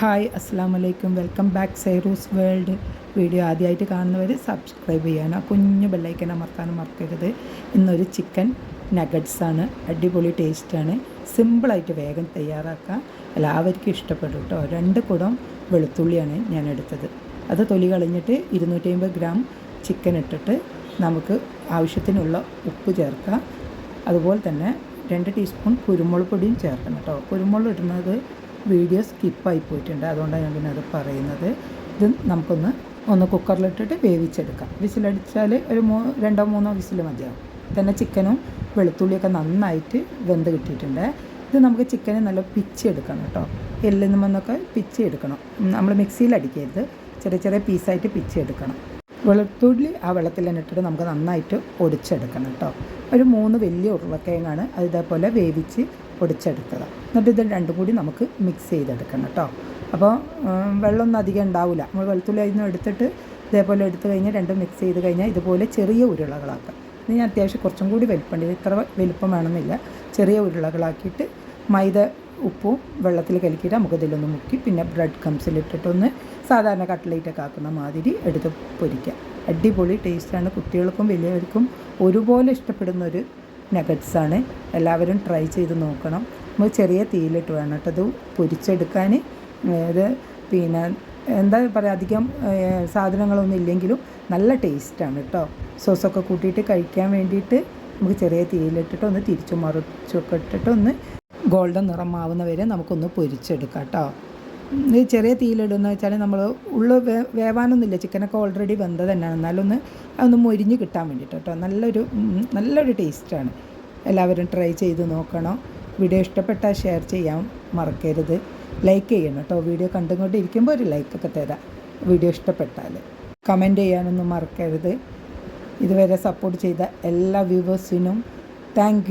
Hi അസ്സാം വലൈക്കും welcome back Cyrus world. Video ആദ്യമായിട്ട് കാണുന്നവർ സബ്സ്ക്രൈബ് ചെയ്യാൻ ആ കുഞ്ഞു ബെല്ലൈക്കൻ അമർത്താനും മറക്കരുത്. ഇന്നൊരു ചിക്കൻ നഗറ്റ്സ് ആണ് അടിപൊളി ടേസ്റ്റാണ്. സിമ്പിളായിട്ട് വേഗം തയ്യാറാക്കാം. എല്ലാവർക്കും ഇഷ്ടപ്പെടും കേട്ടോ രണ്ട് കുടം വെളുത്തുള്ളിയാണ് ഞാൻ എടുത്തത് അത് തൊലി കളഞ്ഞിട്ട് ഇരുന്നൂറ്റി അമ്പത് ഗ്രാം ചിക്കൻ ഇട്ടിട്ട് നമുക്ക് ആവശ്യത്തിനുള്ള ഉപ്പ് ചേർക്കാം. അതുപോലെ തന്നെ രണ്ട് ടീസ്പൂൺ കുരുമുളക് പൊടിയും ചേർക്കണം കേട്ടോ കുരുമുളക് ഇടുന്നത് വീഡിയോ സ്കിപ്പായി പോയിട്ടുണ്ട്. അതുകൊണ്ടാണ് ഞാൻ പിന്നെ അത് പറയുന്നത്. ഇത് നമുക്കൊന്ന് ഒന്ന് കുക്കറിലിട്ടിട്ട് വേവിച്ചെടുക്കാം. വിസിലടിച്ചാൽ ഒരു മൂ രണ്ടോ മൂന്നോ വിസിൽ മതിയാവും. തന്നെ ചിക്കനും വെളുത്തുള്ളിയൊക്കെ നന്നായിട്ട് വെന്ത് കിട്ടിയിട്ടുണ്ട്. ഇത് നമുക്ക് ചിക്കനെ നല്ല പിച്ചെടുക്കണം കേട്ടോ. എല്ലിൽ നിന്നൊക്കെ പിച്ചെടുക്കണം നമ്മൾ മിക്സിയിൽ അടിക്കരുത്. ചെറിയ ചെറിയ പീസായിട്ട് പിച്ചെടുക്കണം വെളുത്തുള്ളി ആ വെള്ളത്തിൽ തന്നെ ഇട്ടിട്ട് നമുക്ക് നന്നായിട്ട് ഒടിച്ചെടുക്കണം കേട്ടോ. ഒരു മൂന്ന് വലിയ ഉരുളക്കിഴങ്ങാണ് അത് ഇതേപോലെ വേവിച്ച് ഒടിച്ചെടുത്തത് എന്നിട്ട് ഇത് രണ്ടും കൂടി നമുക്ക് മിക്സ് ചെയ്തെടുക്കണം കേട്ടോ. അപ്പോൾ വെള്ളമൊന്നും അധികം ഉണ്ടാവില്ല. നമ്മൾ വെളുത്തുള്ളി അതിൽ നിന്ന് എടുത്തിട്ട് ഇതേപോലെ എടുത്തു കഴിഞ്ഞാൽ രണ്ടും മിക്സ് ചെയ്ത് കഴിഞ്ഞാൽ ഇതുപോലെ ചെറിയ ഉരുളകളാക്കാം. ഇത് ഞാൻ അത്യാവശ്യം കുറച്ചും കൂടി വലിപ്പമുണ്ട്. ഇത്ര വലിപ്പം വേണമെന്നില്ല. ചെറിയ ഉരുളകളാക്കിയിട്ട് മൈദ ഉപ്പും വെള്ളത്തിൽ കലക്കിയിട്ട് നമുക്ക് ഇതിലൊന്ന് മുക്കി പിന്നെ ബ്രെഡ് കംസിലിട്ടിട്ടൊന്ന് സാധാരണ കട്ട്ലേറ്റൊക്കെ ആക്കുന്ന മാതിരി എടുത്ത് പൊരിക്കാം. അടിപൊളി ടേസ്റ്റാണ് കുട്ടികൾക്കും വലിയവർക്കും ഒരുപോലെ ഇഷ്ടപ്പെടുന്ന ഒരു നഗറ്റ്സാണ് എല്ലാവരും ട്രൈ ചെയ്ത് നോക്കണം. നമ്മൾ ചെറിയ തീയിലിട്ട് വേണം കേട്ടോ. അത് പൊരിച്ചെടുക്കാൻ ഇത് പിന്നെ എന്താ പറയുക അധികം സാധനങ്ങളൊന്നും ഇല്ലെങ്കിലും നല്ല ടേസ്റ്റാണ് കേട്ടോ. സോസൊക്കെ കൂട്ടിയിട്ട് കഴിക്കാൻ വേണ്ടിയിട്ട് നമുക്ക് ചെറിയ തീയിലിട്ടിട്ട് ഒന്ന് തിരിച്ചു മറിച്ചൊക്കെ ഇട്ടിട്ട് ഒന്ന് ഗോൾഡൻ നിറമാവുന്ന വരെ നമുക്കൊന്ന് പൊരിച്ചെടുക്കാം കേട്ടോ. ഇത് ചെറിയ തീയിലിടുന്ന വെച്ചാൽ നമ്മൾ ഉള്ള വേ വേവാനൊന്നുമില്ല. ചിക്കനൊക്കെ ഓൾറെഡി വെന്തത് തന്നെയാണ്. എന്നാലൊന്ന് അതൊന്ന് മൊരിഞ്ഞ് കിട്ടാൻ വേണ്ടിയിട്ട് കേട്ടോ. നല്ലൊരു നല്ലൊരു ടേസ്റ്റാണ് എല്ലാവരും ട്രൈ ചെയ്ത് നോക്കണം. വീഡിയോ ഇഷ്ടപ്പെട്ടാൽ ഷെയർ ചെയ്യാൻ മറക്കരുത്. ലൈക്ക് ചെയ്യണം കേട്ടോ. വീഡിയോ കണ്ടുകൊണ്ടിരിക്കുമ്പോൾ ഒരു ലൈക്കൊക്കെ തരാം. വീഡിയോ ഇഷ്ടപ്പെട്ടാൽ കമന്റ് ചെയ്യാനൊന്നും മറക്കരുത്. ഇതുവരെ സപ്പോർട്ട് ചെയ്ത എല്ലാ വ്യൂവേഴ്സിനും താങ്ക്